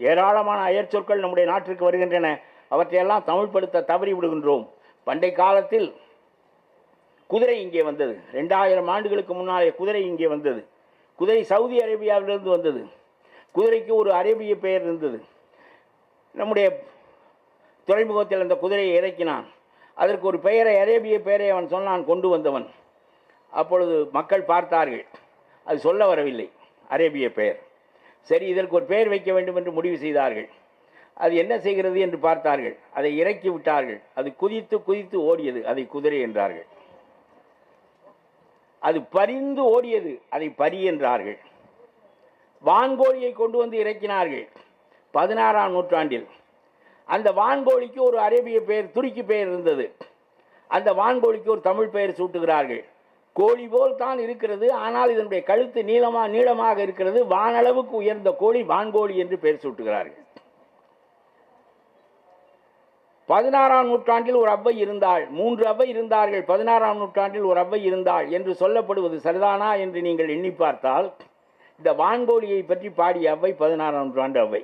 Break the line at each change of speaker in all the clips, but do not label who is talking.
ஏராளமான அயற்சொற்கள் நம்முடைய நாட்டிற்கு வருகின்றன. அவற்றையெல்லாம் தமிழ்படுத்த தவறி விடுகின்றோம். பண்டை காலத்தில் குதிரை இங்கே வந்தது. ரெண்டாயிரம் ஆண்டுகளுக்கு முன்னாலே குதிரை இங்கே வந்தது. குதிரை சவுதி அரேபியாவிலிருந்து வந்தது. குதிரைக்கு ஒரு அரேபிய பெயர் இருந்தது. நம்முடைய துறைமுகத்தில் அந்த குதிரையை இறக்கினான். அதற்கு ஒரு பெயரை அரேபிய பெயரை அவன் சொன்னான் கொண்டு வந்தவன். அப்பொழுது மக்கள் பார்த்தார்கள். அது சொல்ல வரவில்லை. அரேபிய பெயர். சரி இதற்கு ஒரு பெயர் வைக்க வேண்டும் என்று முடிவு செய்தார்கள். அது என்ன செய்கிறது என்று பார்த்தார்கள். அதை இறக்கி விட்டார்கள். அது குதித்து குதித்து ஓடியது. அதை குதிரை என்றார்கள். அது பரிந்து ஓடியது. அதை பரி என்றார்கள். வான்கோழியை கொண்டு வந்து இறக்கினார்கள். பதினாறாம் நூற்றாண்டில். அந்த வான்கோழிக்கு ஒரு அரேபிய பெயர் துருக்கி பெயர் இருந்தது. அந்த வான்கோழிக்கு ஒரு தமிழ் பெயர் சூட்டுகிறார்கள். கோழி போல் தான் இருக்கிறது. ஆனால் இதனுடைய கழுத்து நீளமா நீளமாக இருக்கிறது. வானளவுக்கு உயர்ந்த கோழி வான்கோழி என்று பெயர் சூட்டுகிறார்கள். பதினாறாம் நூற்றாண்டில் ஒரு அவ்வை இருந்தாள். மூன்று அவ்வை இருந்தார்கள். பதினாறாம் நூற்றாண்டில் ஒரு அவ்வை இருந்தாள் என்று சொல்லப்படுவது சரிதானா என்று நீங்கள் எண்ணி பார்த்தால் இந்த வான்கோழியை பற்றி பாடிய அவ்வை பதினாறாம் நூற்றாண்டு அவ்வை.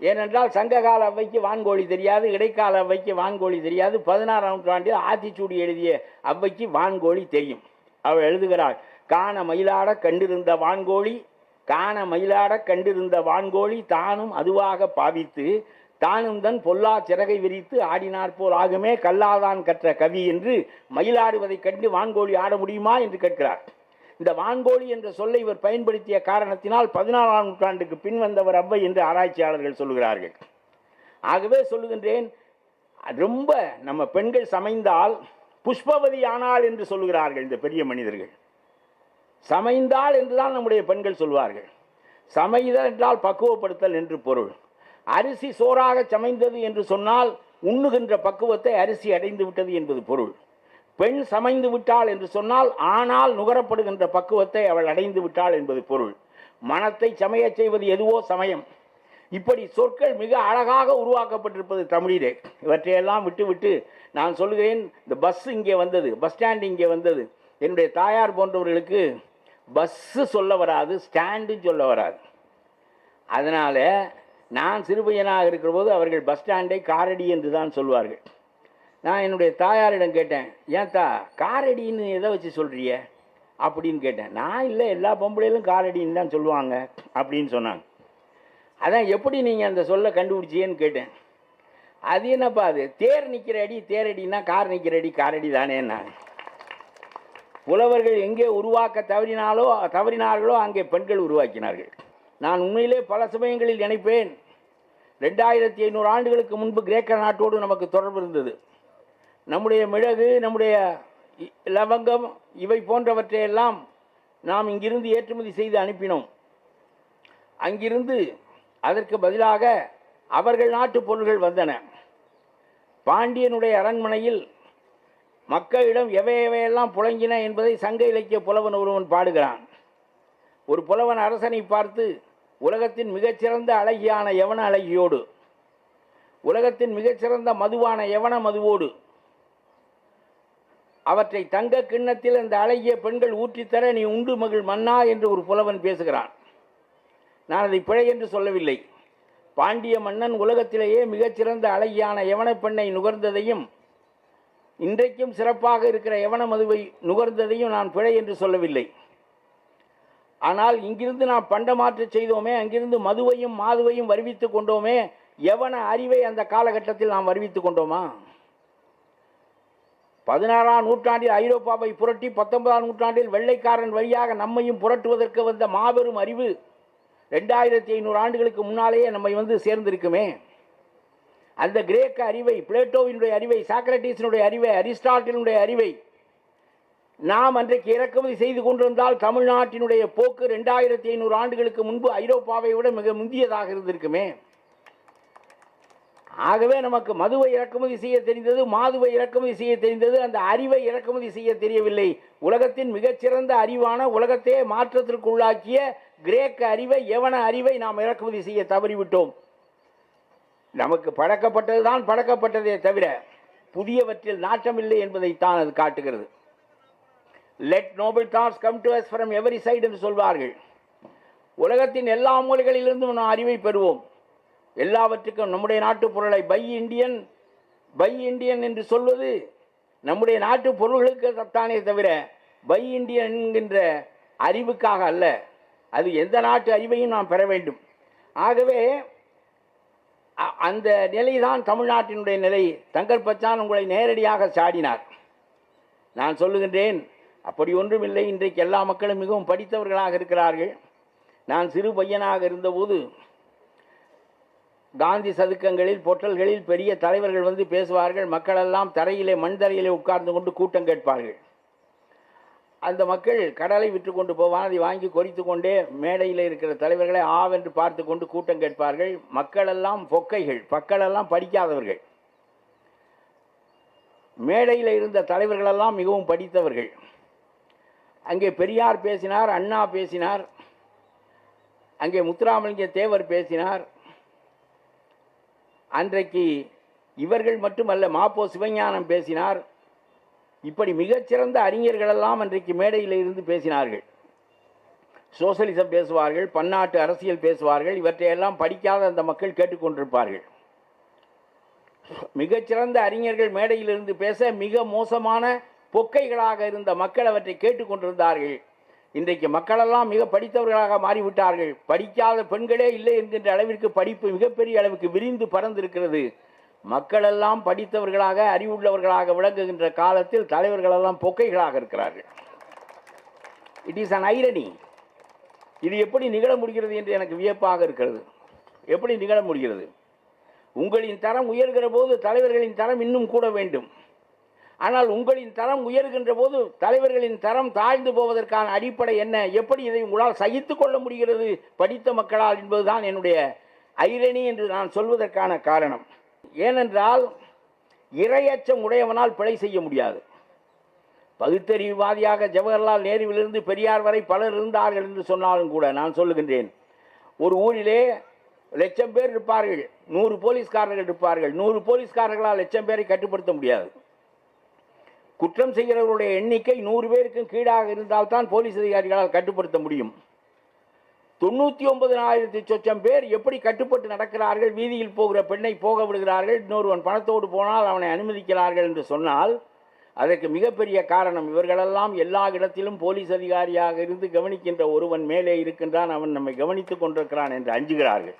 ஏனென்றால் சங்ககால அவ்வைக்கு வான்கோழி தெரியாது இடைக்கால அவ்வைக்கு வான்கோழி தெரியாது பதினாறாம் நூற்றாண்டில் ஆத்திச்சூடி எழுதிய அவ்வைக்கு வான்கோழி தெரியும். அவள் எழுதுகிறாள் காண மயிலாட கண்டிருந்த வான்கோழி காண மயிலாட கண்டிருந்த வான்கோழி தானும் அதுவாக பாவித்து தானும் தன் பொல்லா சிறகை விரித்து ஆடினார் போல் ஆகுமே கல்லாதான் கற்ற கவி என்று மயிலாடுவதைக் கண்டு வான்கோழி ஆட முடியுமா? என்று கேட்கிறார் இந்த வான்கோழி என்ற சொல்லை இவர் பயன்படுத்திய காரணத்தினால் பதினாறாம் நூற்றாண்டுக்கு பின் வந்தவர் அவ்வை என்று ஆராய்ச்சியாளர்கள் சொல்லுகிறார்கள். ஆகவே சொல்லுகின்றேன் ரொம்ப நம்ம பெண்கள் சமைந்தால் புஷ்பவதி ஆனாள் என்று சொல்லுகிறார்கள் இந்த பெரிய மனிதர்கள். சமைந்தாள் என்றுதான் நம்முடைய பெண்கள் சொல்வார்கள். சமைதல் என்றால் பக்குவப்படுத்தல் என்று பொருள். அரிசி சோறாக சமைந்தது என்று சொன்னால் உண்ணுகின்ற பக்குவத்தை அரிசி அடைந்து விட்டது என்பது பொருள். பெண் சமைந்து விட்டாள் என்று சொன்னால் ஆனால் நுகரப்படுகின்ற பக்குவத்தை அவள் அடைந்து விட்டாள் என்பது பொருள். மனத்தை சமையச் செய்வது எதுவோ சமயம். இப்படி சொற்கள் மிக அழகாக உருவாக்கப்பட்டிருப்பது தமிழிலே. இவற்றையெல்லாம் விட்டுவிட்டு நான் சொல்கிறேன் இந்த பஸ் இங்கே வந்தது பஸ் ஸ்டாண்ட் இங்கே வந்தது. என்னுடைய தாயார் போன்றவர்களுக்கு பஸ்ஸு சொல்ல வராது ஸ்டாண்டு சொல்ல வராது. அதனால் நான் சிறுபையனாக இருக்கிற போது அவர்கள் பஸ் ஸ்டாண்டை காரடி என்று தான் சொல்வார்கள். நான் என்னுடைய தாயாரிடம் கேட்டேன் ஏன்த்தா காரடின்னு எதை வச்சு சொல்கிறிய அப்படின்னு கேட்டேன். நான் இல்லை எல்லா பொம்பளையிலும் காரடின்னு தான் சொல்லுவாங்க அப்படின்னு சொன்னாங்க. அதான் எப்படி நீங்கள் அந்த சொல்ல கண்டுபிடிச்சியேன்னு கேட்டேன். அது என்னப்பா அது? தேர் நிற்கிற அடி தேரடின்னா கார் நிற்கிற அடி காரடி தானே நான் புலவர்கள் எங்கே உருவாக்க தவறினாலோ தவறினார்களோ அங்கே பெண்கள் உருவாக்கினார்கள். நான் உண்மையிலே பல சமயங்களில் நினைப்பேன். ரெண்டாயிரத்தி ஐநூறு ஆண்டுகளுக்கு முன்பு கிரேக்க நாட்டோடு நமக்கு தொடர்பு இருந்தது. நம்முடைய மிளகு நம்முடைய இ- லவங்கம் இவை போன்றவற்றையெல்லாம் நாம் இங்கிருந்து ஏற்றுமதி செய்து அனுப்பினோம். அங்கிருந்து அதற்கு பதிலாக அவர்கள் நாட்டு பொருள்கள் வந்தன. பாண்டியனுடைய அரண்மனையில் மக்களிடம் எவை எவையெல்லாம் புழங்கின என்பதை சங்க இலக்கிய புலவன் ஒருவன் பாடுகிறான். ஒரு புலவன் அரசனை பார்த்து உலகத்தின் மிகச்சிறந்த அழகியான யவன அழகியோடு உலகத்தின் மிகச்சிறந்த மதுவான யவன மதுவோடு அவற்றை தங்க கிண்ணத்தில் அந்த அழகிய பெண்கள் ஊற்றித்தர நீ உண்டு மகிழ் மன்னா என்று ஒரு புலவன் பேசுகிறான். நான் அதை பிழை என்று சொல்லவில்லை. பாண்டிய மன்னன் உலகத்திலேயே மிகச்சிறந்த அழகியான யவன பெண்ணை நுகர்ந்ததையும் இன்றைக்கும் சிறப்பாக இருக்கிற யவன மதுவை நுகர்ந்ததையும் நான் பிழை என்று சொல்லவில்லை. ஆனால் இங்கிருந்து நாம் பண்டமாற்று செய்தோமே அங்கிருந்து மதுவையும் மாதுவையும் வருவித்துக் கொண்டோமே எவன அறிவை அந்த காலகட்டத்தில் நாம் வருவித்துக் கொண்டோமா? பதினாறாம் நூற்றாண்டில் ஐரோப்பாவை புரட்டி பத்தொன்பதாம் நூற்றாண்டில் வெள்ளைக்காரன் வழியாக நம்மையும் புரட்டுவதற்கு வந்த மாபெரும் அறிவு ரெண்டாயிரத்தி ஐநூறு ஆண்டுகளுக்கு முன்னாலேயே நம்மை வந்து சேர்ந்திருக்குமே. அந்த கிரேக்க அறிவை பிளேட்டோவினுடைய அறிவை சாக்ரட்டிஸினுடைய அறிவை அரிஸ்டாட்டினுடைய அறிவை நாம் அன்றைக்கு இறக்குமதி செய்து கொண்டிருந்தால் தமிழ்நாட்டினுடைய போக்கு ரெண்டாயிரத்தி ஐநூறு ஆண்டுகளுக்கு முன்பு ஐரோப்பாவை விட மிக முந்தியதாக இருந்திருக்குமே. ஆகவே நமக்கு மதுவை இறக்குமதி செய்ய தெரிந்தது மாதுவை இறக்குமதி செய்ய தெரிந்தது அந்த அறிவை இறக்குமதி செய்ய தெரியவில்லை. உலகத்தின் மிகச்சிறந்த அறிவான உலகத்தையே மாற்றத்திற்குள்ளாக்கிய கிரேக்க அறிவை எவன அறிவை நாம் இறக்குமதி செய்ய தவறிவிட்டோம். நமக்கு பழக்கப்பட்டதுதான் பழக்கப்பட்டதே தவிர புதியவற்றில் நாட்டமில்லை என்பதைத்தான் அது காட்டுகிறது. Let noble thoughts come to us from every side என்று சொல்வார்கள். உலகத்தின் எல்லா மூலைகளிலிருந்தும் நாம் அறிவை பெறுவோம். எல்லாவற்றுக்கும் நம்முடைய நாட்டு பொருளை பை இண்டியன் பை இண்டியன் என்று சொல்வது நம்முடைய நாட்டு பொருள்களுக்கு தானே தவிர பை இண்டியன் என்கின்ற அறிவுக்காக அல்ல. அது எந்த நாட்டு அறிவையும் நாம் பெற வேண்டும். ஆகவே அ- அந்த நிலைதான் தமிழ்நாட்டினுடைய நிலை. தங்கர் பச்சான் உங்களை நேரடியாக சாடினார். நான் சொல்லுகின்றேன் அப்படி ஒன்றுமில்லை. இன்றைக்கு எல்லா மக்களும் மிகவும் படித்தவர்களாக இருக்கிறார்கள். நான் சிறு பையனாக இருந்தபோது காந்தி சதுக்கங்களில் பொட்டல்களில் பெரிய தலைவர்கள் வந்து பேசுவார்கள். மக்களெல்லாம் தரையிலே மண் தரையிலே உட்கார்ந்து கொண்டு கூட்டம் கேட்பார்கள். அந்த மக்கள் கடலை விற்று கொண்டு போவான் அதை வாங்கி கொறித்து கொண்டே மேடையில் இருக்கிற தலைவர்களை ஆவென்று பார்த்து கொண்டு கூட்டம் கேட்பார்கள். மக்களெல்லாம் பொக்கைகள். மக்களெல்லாம் படிக்காதவர்கள். மேடையில் இருந்த தலைவர்களெல்லாம் மிகவும் படித்தவர்கள். அங்கே பெரியார் பேசினார் அண்ணா பேசினார். அங்கே முத்துராமலிங்க தேவர் பேசினார். அன்றைக்கு இவர்கள் மட்டுமல்ல மாப்போ சிவஞானம் பேசினார். இப்படி மிகச்சிறந்த அறிஞர்களெல்லாம் அன்றைக்கு மேடையில் இருந்து பேசினார்கள். சோசலிசம் பேசுவார்கள் பன்னாட்டு அரசியல் பேசுவார்கள் இவற்றையெல்லாம் படிக்காத அந்த மக்கள் கேட்டுக்கொண்டிருப்பார்கள். மிகச்சிறந்த அறிஞர்கள் மேடையிலிருந்து பேச மிக மோசமான பொக்கைகளாக இருந்த மக்கள் அவற்றை கேட்டுக்கொண்டிருந்தார்கள். இன்றைக்கு மக்களெல்லாம் மிக படித்தவர்களாக மாறிவிட்டார்கள். படிக்காத பெண்களே இல்லை என்கின்ற அளவிற்கு படிப்பு மிகப்பெரிய அளவுக்கு விரிந்து பறந்திருக்கிறது மக்களெல்லாம் படித்தவர்களாக அறிவுள்ளவர்களாக விளங்குகின்ற காலத்தில் தலைவர்களெல்லாம் பொக்கைகளாக இருக்கிறார்கள். இட் இஸ் அன் ஐரணி இது எப்படி நிகழ முடிகிறது என்று எனக்கு வியப்பாக இருக்கிறது. எப்படி நிகழ முடிகிறது? உங்களின் தரம் உயர்கிற போது தலைவர்களின் தரம் இன்னும் கூட வேண்டும். ஆனால் உங்களின் தரம் உயர்கின்ற போது தலைவர்களின் தரம் தாழ்ந்து போவதற்கான அடிப்படை என்ன? எப்படி இதை உங்களால் சகித்து கொள்ள முடிகிறது? படித்த மக்களால் என்பதுதான் என்னுடைய ஐரணி என்று நான் சொல்வதற்கான காரணம். ஏனென்றால் இரையச்சம் உடையவனால் பிழை செய்ய முடியாது. பகுத்தறிவுவாதியாக ஜவஹர்லால் நேருவிலிருந்து பெரியார் வரை பலர் இருந்தார்கள் என்று சொன்னாலும் கூட நான் சொல்லுகின்றேன். ஒரு ஊரிலே லட்சம் பேர் இருப்பார்கள். நூறு போலீஸ்காரர்கள் இருப்பார்கள். நூறு போலீஸ்காரர்களால் லட்சம் பேரை கட்டுப்படுத்த முடியாது. குற்றம் செய்கிறவர்களுடைய எண்ணிக்கை நூறு பேருக்கும் கீழாக இருந்தால்தான் போலீஸ் அதிகாரிகளால் கட்டுப்படுத்த முடியும். தொண்ணூற்றி ஒன்பதினாயிரத்தி சொச்சம் பேர் எப்படி கட்டுப்பட்டு நடக்கிறார்கள் வீதியில் போகிற பெண்ணை போக விடுகிறார்கள் இன்னொருவன் பணத்தோடு போனால் அவனை அனுமதிக்கிறார்கள் என்று சொன்னால் அதற்கு மிகப்பெரிய காரணம் இவர்களெல்லாம் எல்லா இடத்திலும் போலீஸ் அதிகாரியாக இருந்து கவனிக்கின்ற ஒருவன் மேலே இருக்கின்றான் அவன் நம்மை கவனித்துக் கொண்டிருக்கிறான் என்று அஞ்சுகிறார்கள்.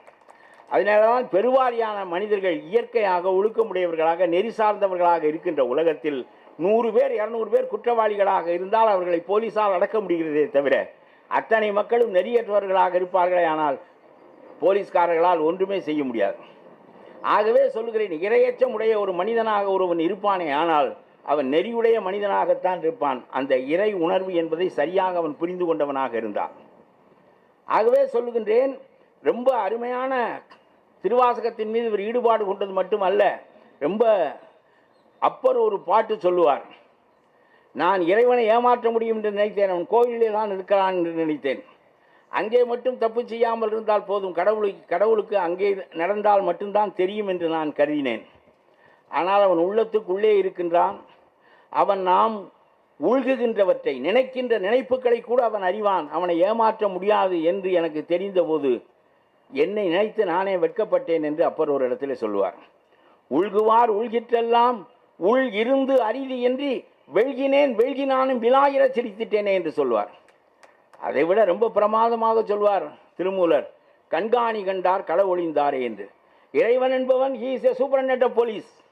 அதனால்தான் பெருவாரியான மனிதர்கள் இயற்கையாக ஒழுக்கமுடையவர்களாக நெறி சார்ந்தவர்களாக இருக்கின்ற உலகத்தில் நூறு பேர் இரநூறு பேர் குற்றவாளிகளாக இருந்தால் அவர்களை போலீசால் அடக்க முடிகிறதே தவிர அத்தனை மக்களும் நெறியற்றவர்களாக இருப்பார்களே ஆனால் போலீஸ்காரர்களால் ஒன்றுமே செய்ய முடியாது. ஆகவே சொல்லுகிறேன் இரையச்சம் உடைய ஒரு மனிதனாக ஒருவன் இருப்பானே ஆனால் அவன் நெறியுடைய மனிதனாகத்தான் இருப்பான். அந்த இறை உணர்வு என்பதை சரியாக அவன் புரிந்து கொண்டவனாக இருந்தான். ஆகவே சொல்லுகின்றேன் ரொம்ப அருமையான திருவாசகத்தின் மீது இவர் ஈடுபாடு கொண்டது மட்டுமல்ல ரொம்ப அப்பர் ஒரு பாட்டு சொல்லுவார் நான் இறைவனை ஏமாற்ற முடியும் என்று நினைத்தேன் அவன் கோயிலே தான் இருக்கிறான் என்று நினைத்தேன். அங்கே மட்டும் தப்பு செய்யாமல் இருந்தால் போதும் கடவுளுக்கு கடவுளுக்கு அங்கே நடந்தால் மட்டும்தான் தெரியும் என்று நான் கருதினேன். ஆனால் அவன் உள்ளத்துக்குள்ளே இருக்கின்றான். அவன் நாம் உள்குகின்றவற்றை நினைக்கின்ற நினைப்புகளை கூட அவன் அறிவான். அவனை ஏமாற்ற முடியாது என்று எனக்கு தெரிந்தபோது என்னை நினைத்து நானே வெட்கப்பட்டேன் என்று அப்பர் ஒரு இடத்துல சொல்லுவார். உள்குவார் உள்கிற்றெல்லாம் உள் இருந்து அரிது என்று வெள்கினேன் வெழ்கினானும் விலாயிர சிரித்திட்டேனே என்று சொல்வார். அதைவிட ரொம்ப பிரமாதமாக சொல்வார் திருமூலர் கண்காணி கண்டார் களவொழிந்தாரே என்று. இறைவன் என்பவன் he is a superintendent of police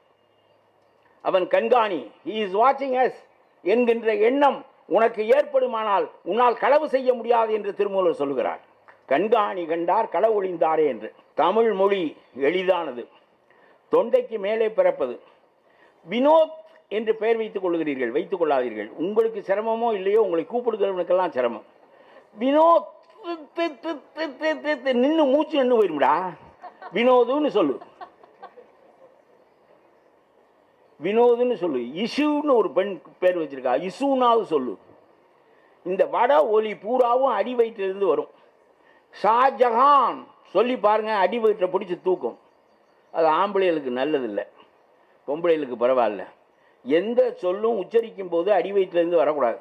அவன் கண்காணி ஹீ இஸ் வாட்சிங் அஸ் என்கின்ற எண்ணம் உனக்கு ஏற்படுமானால் உன்னால் களவு செய்ய முடியாது என்று திருமூலர் சொல்கிறார். கண்காணி கண்டார் களவொழிந்தாரே ஒளிந்தாரே என்று. தமிழ் மொழி எளிதானது. தொண்டைக்கு மேலே பிறப்பது. வினோத் என்று பெயர் வைத்துக் கொள்கிறீர்கள் வைத்துக் கொள்ளாதீர்கள். உங்களுக்கு சிரமமோ இல்லையோ உங்களை கூப்பிடுகிறவனுக்கெல்லாம் சிரமம். வினோத் நின்று மூச்சு நின்று போயிரும்டா. வினோதுன்னு சொல்லு. வினோதுன்னு சொல்லு. இசுன்னு ஒரு பெண் பேர் வச்சிருக்கா. இசுனாவது சொல்லு. இந்த வட ஒலி பூராவும் அடி வயிற்றிலிருந்து வரும். ஷாஜஹான் சொல்லி பாருங்க அடி வயிற்றை பிடிச்சி தூக்கும். அது ஆம்பளைகளுக்கு நல்லதில்லை. பொம்பளைகளுக்கு பரவாயில்ல. எந்த சொல்லும் உச்சரிக்கும் போது அடி வயிற்றுலேருந்து வரக்கூடாது.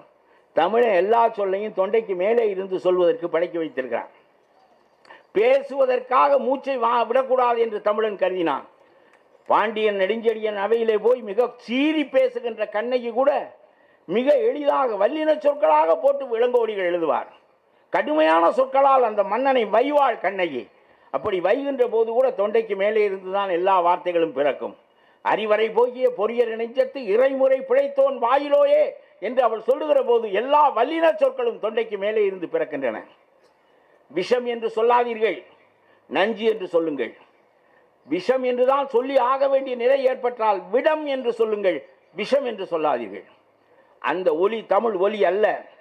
தமிழன் எல்லா சொல்லையும் தொண்டைக்கு மேலே இருந்து சொல்வதற்கு படைக்க வைத்திருக்கிறான். பேசுவதற்காக மூச்சை வா விடக்கூடாது என்று தமிழன் கருதினான். பாண்டியன் நெடுஞ்செடியன் அவையிலே போய் மிக சீறி பேசுகின்ற கண்ணகி கூட மிக எளிதாக வல்லின சொற்களாக போட்டு இளங்கோடிகள் எழுதுவார். கடுமையான சொற்களால் அந்த மன்னனை வைவாள் கண்ணகி. அப்படி வைகின்ற போது கூட தொண்டைக்கு மேலே இருந்துதான் எல்லா வார்த்தைகளும் பிறக்கும். அறிவரை போகிய பொறியர் இணைஞ்சத்து இறைமுறை பிழைத்தோன் வாயிலோயே என்று அவள் சொல்லுகிற போது எல்லா வல்லின சொற்களும் தொண்டைக்கு மேலே இருந்து பிறக்கின்றன. விஷம் என்று சொல்லாதீர்கள். நஞ்சு என்று சொல்லுங்கள். விஷம் என்றுதான் சொல்லி ஆக வேண்டிய நிலை ஏற்பட்டால் விடம் என்று சொல்லுங்கள். விஷம் என்று சொல்லாதீர்கள். அந்த ஒலி தமிழ் ஒலி அல்ல.